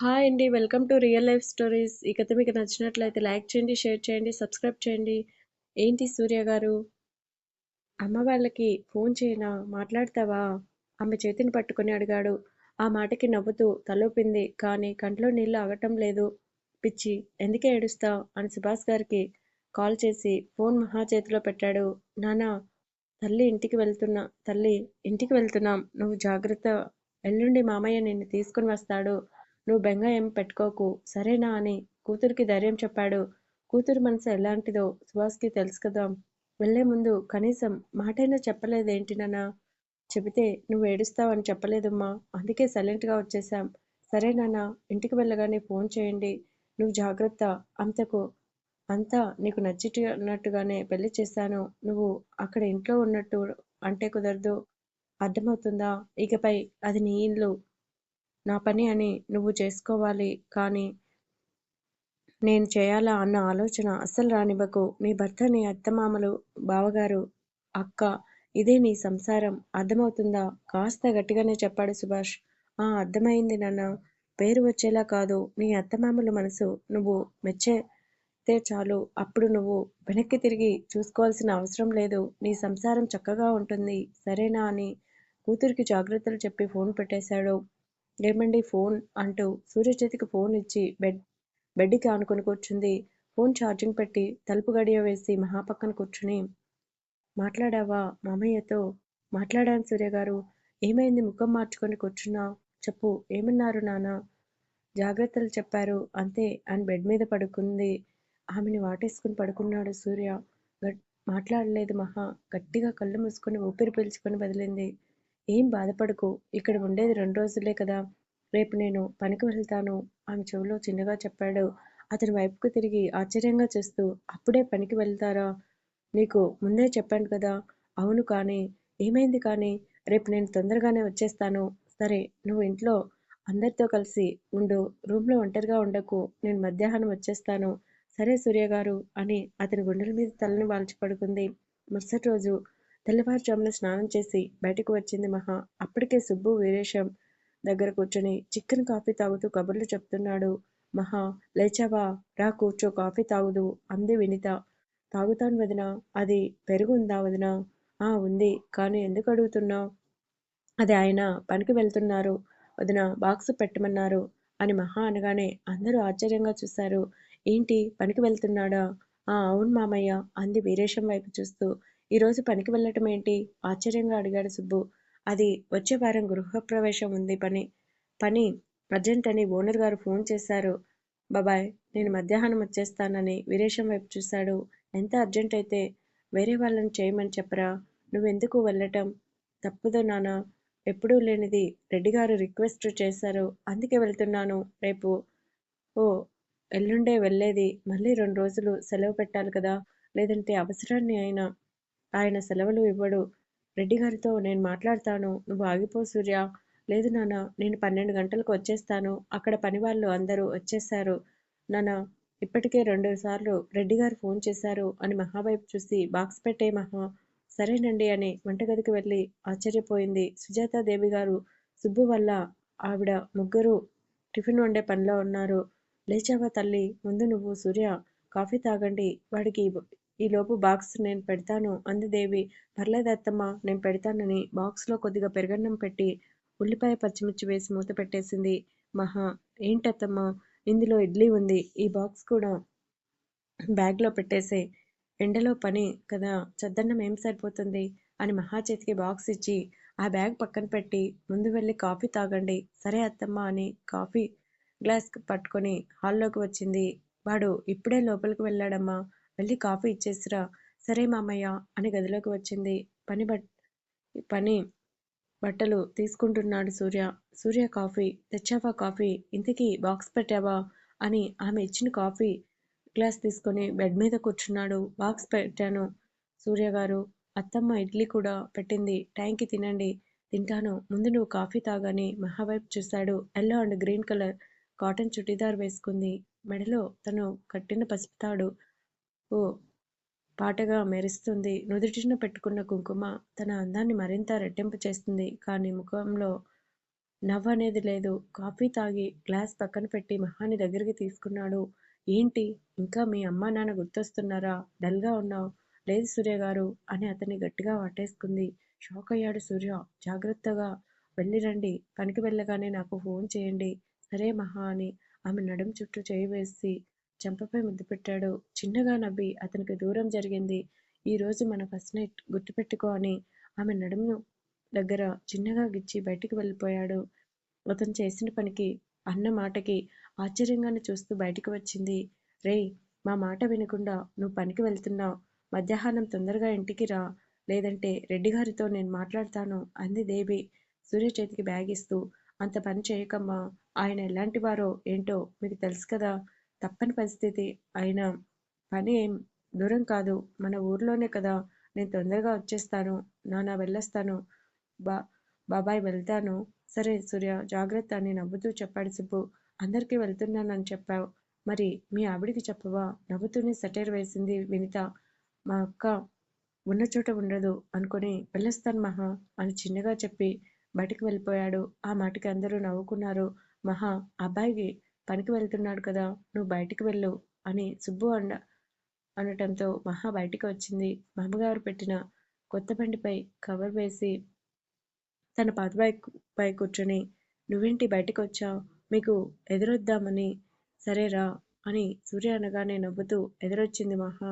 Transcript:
Hi అండి. Welcome to real life stories. ఈ కథ మీకు నచ్చినట్లయితే లైక్ చేయండి, షేర్ చేయండి, సబ్స్క్రైబ్ చేయండి. ఏంటి సూర్య గారు? అమ్మ వాళ్ళకి ఫోన్ చేయనా? మాట్లాడతావా? ఆమె చేతిని పట్టుకొని అడిగాడు. ఆ మాటకి నవ్వుతూ తలూపింది. కానీ కంట్లో నీళ్ళు ఆగటం లేదు. పిచ్చి, ఎందుకే ఏడుస్తా అని సుభాష్ గారికి కాల్ చేసి ఫోన్ మహా చేతిలో పెట్టాడు. నానా తల్లి ఇంటికి వెళ్తున్నా తల్లి, ఇంటికి వెళ్తున్నాం. నువ్వు జాగ్రత్త. ఎల్లుండి మామయ్య నిన్ను తీసుకుని వస్తాడు. నువ్వు బెంగ ఏం పెట్టుకోకు. సరేనా అని కూతురికి ధైర్యం చెప్పాడు. కూతురు మనసు ఎలాంటిదో సుభాష్కి తెలుసు కదా. వెళ్ళే ముందు కనీసం మాటైనా చెప్పలేదేంటి నాన్నా? చెబితే నువ్వు ఏడుస్తావని చెప్పలేదమ్మా. అందుకే సైలెంట్గా వచ్చేసాం సరే నాన్నా, ఇంటికి వెళ్ళగానే ఫోన్ చేయండి. నువ్వు జాగ్రత్త. అంతకు అంతా నీకు నచ్చినట్టుగానే పెళ్ళి చేశాను. నువ్వు అక్కడ ఇంట్లో ఉన్నట్టు అంటే కుదరదు. అర్థమవుతుందా? ఇకపై అది నీ ఇల్లు, నా పని అని నువ్వు చేసుకోవాలి. కానీ నేను చేయాలా అన్న ఆలోచన అస్సలు రానివ్వకు. నీ భర్త, నీ అత్తమామలు, బావగారు, అక్క ఇదే నీ సంసారం. అర్థమవుతుందా? కాస్త గట్టిగానే చెప్పాడు సుభాష్. ఆ అర్థమైంది నాన్న పేరు వచ్చేలా కాదు. నీ అత్తమామల మనసు నువ్వు మెచ్చేస్తే చాలు. అప్పుడు నువ్వు వెనక్కి తిరిగి చూసుకోవాల్సిన అవసరం లేదు. నీ సంసారం చక్కగా ఉంటుంది. సరేనా అని కూతురికి జాగ్రత్తలు చెప్పి ఫోన్ పెట్టేశాడు. లేమండి ఫోన్ అంటూ సూర్య చేతికి ఫోన్ ఇచ్చి బెడ్ బెడ్కి ఆనుకొని కూర్చుంది. ఫోన్ ఛార్జింగ్ పెట్టి తలుపు గడియ వేసి మహా పక్కన కూర్చుని మాట్లాడావా మామయ్యతో? మాట్లాడాను సూర్య గారు ఏమైంది ముఖం మార్చుకొని కూర్చున్నా చెప్పు ఏమన్నారు నాన్న? జాగ్రత్తలు చెప్పారు అంతే అని బెడ్ మీద పడుకుంది. ఆమెని వాటేసుకుని పడుకున్నాడు సూర్య. మాట్లాడలేదు మహా. గట్టిగా కళ్ళు మూసుకొని ఊపిరి పీల్చుకుని వదిలింది. ఏం బాధపడకు. ఇక్కడ ఉండేది రెండు రోజులే కదా. రేపు నేను పనికి వెళ్తాను ఆమె చెవిలో చిన్నగా చెప్పాడు. అతని వైపుకు తిరిగి ఆశ్చర్యంగా చూస్తూ అప్పుడే పనికి వెళ్తారా? నీకు ముందే చెప్పాను కదా. అవును కానీ ఏమైంది కానీ? రేపు నేను తొందరగానే వచ్చేస్తాను. సరే నువ్వు ఇంట్లో అందరితో కలిసి ఉండు. రూమ్లో ఒంటరిగా ఉండకు. నేను మధ్యాహ్నం వచ్చేస్తాను. సరే సూర్యగారు అని అతని గుండెల మీద తలని వాల్చి పడుకుంది. మరుసటి రోజు తెల్లవారుజామున స్నానం చేసి బయటకు వచ్చింది మహా. అప్పటికే సుబ్బు వీరేశం దగ్గర కూర్చుని చికెన్ కాఫీ తాగుతూ కబుర్లు చెప్తున్నాడు. మహా లేచావా? రా కూర్చో కాఫీ తాగుదు అంది వినిత. తాగుతాను వదిన అది పెరుగు ఉందా వదినా? ఆ ఉంది. కానీ ఎందుకు అడుగుతున్నావ్? అది ఆయన పనికి వెళ్తున్నారు వదినా బాక్స్ పెట్టమన్నారు అని మహా అనగానే అందరూ ఆశ్చర్యంగా చూశారు. ఏంటి పనికి వెళ్తున్నాడా? ఆ అవును మామయ్య అంది వీరేశం వైపు చూస్తూ. ఈరోజు పనికి వెళ్ళటం ఏంటి? ఆశ్చర్యంగా అడిగాడు సుబ్బు. అది వచ్చే వారం గృహప్రవేశం ఉంది పని పని అర్జెంట్ అని ఓనర్ గారు ఫోన్ చేశారు బాబాయ్ నేను మధ్యాహ్నం వచ్చేస్తానని వీరేశం వైపు చూశాడు. ఎంత అర్జెంట్ అయితే వేరే వాళ్ళని చేయమని చెప్పరా? నువ్వెందుకు వెళ్ళటం? తప్పదు నాన్న ఎప్పుడూ లేనిది రెడ్డి గారు రిక్వెస్ట్ చేశారు. అందుకే వెళ్తున్నాను. రేపు ఓ ఎల్లుండే వెళ్ళేది. మళ్ళీ రెండు రోజులు సెలవు పెట్టాలి కదా. లేదంటే అవసరాన్ని అయినా ఆయన సెలవులు ఇవ్వడు. రెడ్డిగారితో నేను మాట్లాడతాను. నువ్వు ఆగిపో సూర్య లేదు నాన్న నేను పన్నెండు గంటలకు వచ్చేస్తాను. అక్కడ పనివాళ్ళు అందరూ వచ్చేశారు. నాన్న ఇప్పటికే రెండు సార్లు రెడ్డిగారు ఫోన్ చేశారు అని మహా వైపు చూసి బాక్స్ పెట్టే మహా. సరేనండి అని వంటగదికి వెళ్ళి ఆశ్చర్యపోయింది. సుజాతాదేవి గారు, సుబ్బు వల్ల ఆవిడ ముగ్గురు టిఫిన్ వండే పనిలో ఉన్నారు. లేచావా తల్లి ముందు నువ్వు సూర్య కాఫీ తాగండి. వాడికి ఈలోపు బాక్స్ నేను పెడతాను అంది దేవి. పర్లేదత్తమ్మ నేను పెడతానని బాక్స్లో కొద్దిగా పెరుగన్నం పెట్టి ఉల్లిపాయ పచ్చిమిర్చి వేసి మూత పెట్టేసింది. మహా ఏంటత్తమ్మ ఇందులో ఇడ్లీ ఉంది. ఈ బాక్స్ కూడా బ్యాగ్లో పెట్టేసే ఎండలో పని కదా చద్దన్నం ఏం సరిపోతుంది అని మహా చేతికి బాక్స్ ఇచ్చి ఆ బ్యాగ్ పక్కన పెట్టి ముందు వెళ్ళి కాఫీ తాగండి. సరే అత్తమ్మ అని కాఫీ గ్లాస్ పట్టుకొని హాల్లోకి వచ్చింది. వాడు ఇప్పుడే లోపలికి వెళ్ళాడమ్మా. వెళ్ళి కాఫీ ఇచ్చేసిరా. సరే మామయ్య అని గదిలోకి వచ్చింది. పని బట్ పని బట్టలు తీసుకుంటున్నాడు సూర్య. సూర్య కాఫీ తెచ్చావా కాఫీ? ఇంతకీ బాక్స్ పెట్టావా? అని ఆమె ఇచ్చిన కాఫీ గ్లాస్ తీసుకొని బెడ్ మీద కూర్చున్నాడు. బాక్స్ పెట్టాను సూర్య గారు అత్తమ్మ ఇడ్లీ కూడా పెట్టింది. టైంకి తినండి. తింటాను. ముందు నువ్వు కాఫీ తాగని మహా వైపు చూశాడు. Yellow and green colour cotton churidar వేసుకుంది. మెడలో తను కట్టిన పసుపు తాడు ఓ పాటగా మెరుస్తుంది. నుదుటిన పెట్టుకున్న కుంకుమ తన అందాన్ని మరింత రెట్టింపు చేస్తుంది. కానీ ముఖంలో నవ్వు అనేది లేదు. కాఫీ తాగి గ్లాస్ పక్కన పెట్టి మహాని దగ్గరికి తీసుకున్నాడు. ఏంటి? ఇంకా మీ అమ్మా నాన్న గుర్తొస్తున్నారా? డల్గా ఉన్నావు. లేదు సూర్య గారు అని అతన్ని గట్టిగా వాటేసుకుంది. షాక్ అయ్యాడు సూర్య. జాగ్రత్తగా వెళ్ళిరండి పనికి వెళ్ళగానే నాకు ఫోన్ చేయండి. సరే మహా అని ఆమె నడుం చుట్టూ చేయి వేసి చెంపపై ముద్దు పెట్టాడు. చిన్నగా నవ్వి అతనికి దూరం జరిగింది. ఈ రోజు మన ఫస్ట్ నైట్ గుర్తుపెట్టుకో అని ఆమె నడుము దగ్గర చిన్నగా గిచ్చి బయటికి వెళ్ళిపోయాడు. అతను చేసిన పనికి అన్న మాటకి ఆశ్చర్యంగానే చూస్తూ బయటికి వచ్చింది. రేయ్ మా మాట వినకుండా నువ్వు పనికి వెళ్తున్నావు. మధ్యాహ్నం తొందరగా ఇంటికి రా. లేదంటే రెడ్డి గారితో నేను మాట్లాడతాను అంది దేవి సూర్య చేతికి బ్యాగ్ ఇస్తూ. అంత పని చేయకమ్మా. ఆయన ఎలాంటి వారో ఏంటో మీకు తెలుసు కదా. తప్పని పరిస్థితి. అయినా పని ఏం దూరం కాదు. మన ఊర్లోనే కదా. నేను తొందరగా వచ్చేస్తాను. నాన్న వెళ్ళొస్తాను. బా బాబాయ్ వెళ్తాను. సరే సూర్య జాగ్రత్త. అని నవ్వుతూ చెప్పాడు సుబ్బు. అందరికీ వెళ్తున్నానని చెప్పావు. మరి మీ ఆవిడికి చెప్పవా? నవ్వుతూనే సెటైర్ వేసింది వినిత. మా అక్క ఉన్న చోట ఉండదు అనుకుని వెళ్ళొస్తాను మహా అని చిన్నగా చెప్పి బయటికి వెళ్ళిపోయాడు. ఆ మాటకి అందరూ నవ్వుకున్నారు. మహా అబ్బాయికి పనికి వెళ్తున్నాడు కదా నువ్వు బయటికి వెళ్ళు అని సుబ్బు అండ అనటంతో మహా బయటికి వచ్చింది. మామగారు పెట్టిన కొత్త బండిపై కవర్ వేసి తన పాత బైక్ పై కూర్చొని నువ్వేంటి బయటికి వచ్చావు? మీకు ఎదురొద్దామని సరేరా? అని సూర్య అనగానే నవ్వుతూ ఎదురొచ్చింది మహా.